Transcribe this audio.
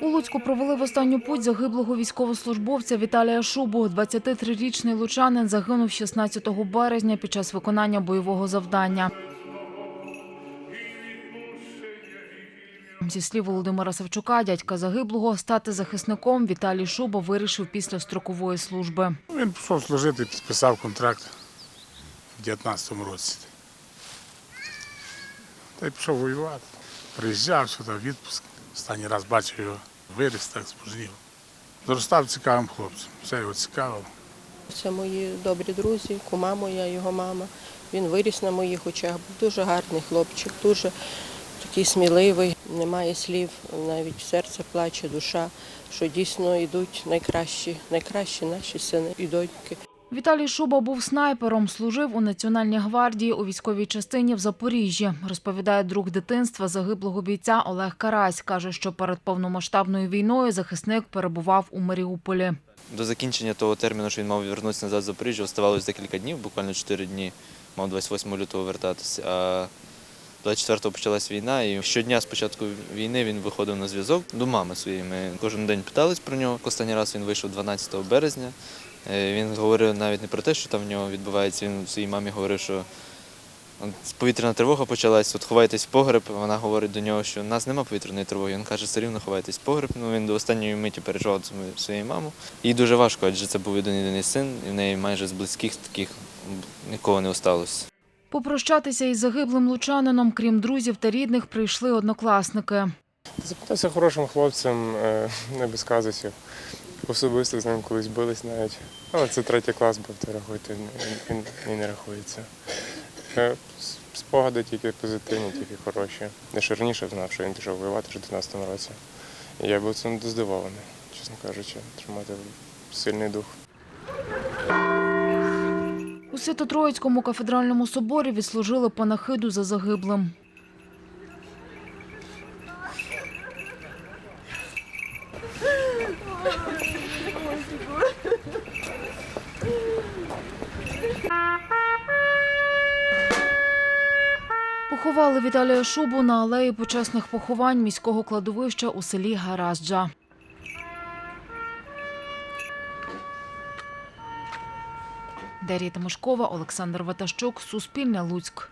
У Луцьку провели в останню путь загиблого військовослужбовця Віталія Шубу. 23-річний лучанин загинув 16 березня під час виконання бойового завдання. Зі слів Володимира Савчука, дядька загиблого, стати захисником Віталій Шуба вирішив після строкової служби. Він пішов служити, підписав контракт в 19-му році. Та й пішов воювати. Приїжджав сюди в відпуск. Останній раз бачив його, виріс так спожнів. Зростав цікавим хлопцем. Все його цікавило. Це мої добрі друзі, кума моя, його мама. Він виріс на моїх очах. Був дуже гарний хлопчик, дуже такий сміливий. Немає слів, навіть серце плаче, душа, що дійсно йдуть найкращі, найкращі наші сини і доньки. Віталій Шуба був снайпером, служив у Національній гвардії у військовій частині в Запоріжжі. Розповідає друг дитинства загиблого бійця Олег Карась. Каже, що перед повномасштабною війною захисник перебував у Маріуполі. До закінчення того терміну, що він мав вернутися назад в Запоріжжя, оставалось декілька днів, буквально 4 дні. Мав 28 лютого вертатися. А 24-го почалась війна, і щодня з початку війни він виходив на зв'язок до мами своєї. Ми кожен день питались про нього. Останній раз він вийшов 12 березня. Е, Він говорив навіть не про те, що там в нього відбувається. Він своїй мамі говорив, що повітряна тривога почалась, от ховайтесь в погреб. Вона говорить до нього, що в нас нема повітряної тривоги. Він каже, все рівно ховайтесь в погреб. Ну він до останньої миті переживав свою- маму. Їй дуже важко, адже це був один єдиний син, і в неї майже з близьких таких нікого не осталось. Попрощатися із загиблим лучанином, крім друзів та рідних, прийшли однокласники. Запитався хорошим хлопцем, е, не без казусів. Особисто з ним колись бились навіть. Але це третій клас був, то рахуйте, він, він не рахується. Е, Спогади тільки позитивні, тільки хороші. Я ще раніше знав, що він пішов воювати вже в 19 році. І я був цим здивований, чесно кажучи, тримати сильний дух. У Свято-Троїцькому кафедральному соборі відслужили панахиду за загиблим. Поховали Віталія Шубу на алеї почесних поховань міського кладовища у селі Гаразджа. Дар'я Тимошкова, Олександр Ватащук, Суспільне Луцьк.